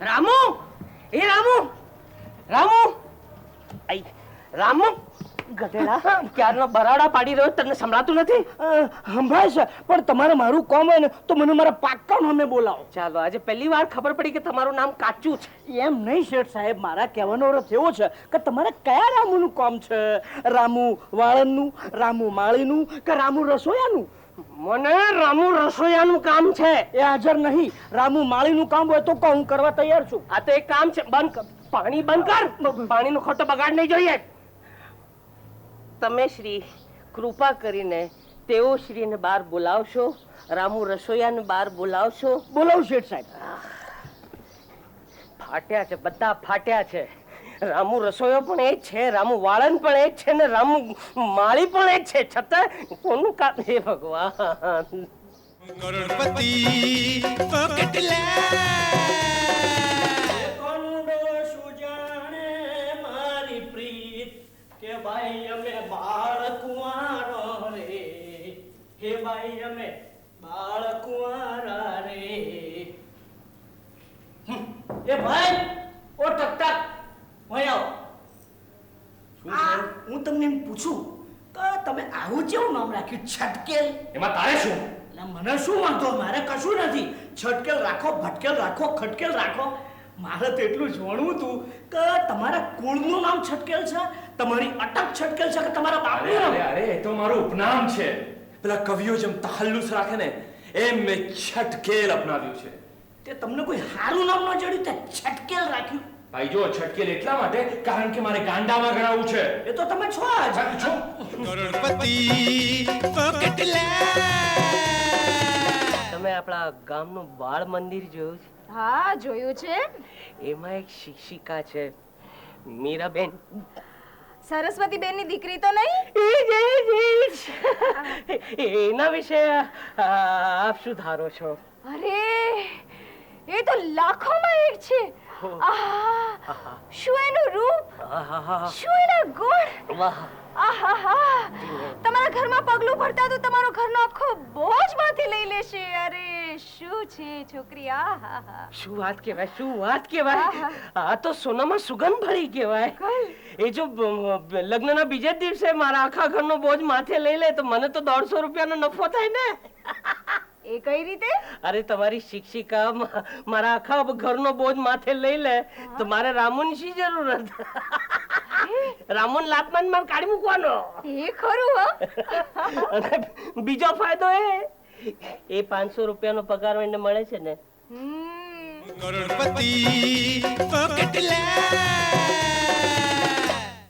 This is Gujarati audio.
રામુ! એ રામુ! રામુ! આઈ રામુ! ગધેડા ક્યારનો બરાડા પાડી રહ્યો તને સંભળાતું નથી? સંભળાય છે પણ તમારે મારું કોમ હોય ને તો મને મારા પાક્કા નામે બોલાવો. ચાલો આજે પહેલી વાર ખબર પડી કે તમારું નામ કાચું છે. એમ નહીં શેઠ સાહેબ મારા કહેવાનો અર્થ એવો છે કે તમારે કયા રામુનું કોમ છે? રામુ વાળનનું રામુ માળીનું કે રામુ રસોયાનું? મને રામુ રસોયાનું કામ છે. એ હાજર નહીં. રામુ માળીનું કામ હોય તો કહો હું કરવા તૈયાર છું. આ તો એક કામ છે. બંધ કર. પાણી બંધ કર. પાણીનો ખોટો બગાડ નહીં જોઈએ. તમે શ્રી કૃપા કરીને તેઓ શ્રીને બહાર બોલાવશો. રામુ રસોયાને બહાર બોલાવશો. બોલાવશો સાહેબ. ફાટ્યા છે. બધા ફાટ્યા છે. રામુ રસોઈયો પણ એ જ છે રામુ વાળન પણ એ છે ને રામુ માળી પણ એ છે. છતાં કોનું કામ? હે ભગવાન. કરોડપતિ ઓ કેટલા કંડો સુજાણે મારી પ્રીત કે ભાઈ અમે બાળ કુંવારો રે. હે ભાઈ અમે બાળ કુંવારા રે. એ ભાઈ ઓ ટકટક અહીં આવો આ હું તમને એમ પૂછું કે તમે આવું કેવું નામ રાખ્યું? છટકેલ. એમાં તારે શું? એટલે મને શું વાંધો? મારે કશું નથી. છટકેલ રાખો ભટકેલ રાખો ખટકેલ રાખો. મારે તો એટલું જાણવું હતું કે તમારા કુળનું નામ છટકેલ છે તમારી અટક છટકેલ છે કે તમારા બાપનું અરે નામ? અરે એ તો મારું ઉપનામ છે. પેલા કવિઓ જેમ તહલ્લુસ રાખે ને એમ મેં છટકેલ અપનાવ્યું છે. તે તમને કોઈ સારું નામ ન જડ્યું? તે છટકેલ રાખ્યું. ભાઈ જો છટકેલ એટલા માટે કારણ કે મારે ગાંડામાં ગણાવું છે. એ તો તમે છો આજ છો. કરોડપતિ તમે આપણા ગામનું બાળ મંદિર જોયું છે? હા જોયું છે. એમાં એક શિક્ષિકા છે મીરાબેન. સરસ્વતી બેનની દીકરી તો નહીં. એના વિશે આપ શું ધારો છો? અરે એ તો લાખોમાં એક છે. આહા. શું એનું રૂપ. શું એના ગુણ? આહાહા. તમારા ઘરમાં પગલું ભરતા તો તમારો ઘરનો આખો બોજમાંથી લઈ લેશે. અરે શું છે છોકરી? આહાહા. શું વાત કહેવાય? શું વાત કહેવાય? આ તો સોનામાં સુગંધ ભરી કહેવાય. એ જો લગ્નના બીજા દિવસે મારા આખા ઘરનો બોજ માથે લઈ લે તો મને તો દોઢસો રૂપિયાનો નફો થાય ને. એ કઈ રીતે? અરે તમારી શિક્ષિકા મારા આખા ઘરનો બોજ માથે લઈ લે. તો મારે રામુની શી જરૂર રામુન લાતમાનમાં કાઢી મૂકવાનો. એ ખરું અને બીજો ફાયદો એ એ પાંચસો રૂપિયાનો પગાર એને મળે છે ને. કરોડપતિ કેટલા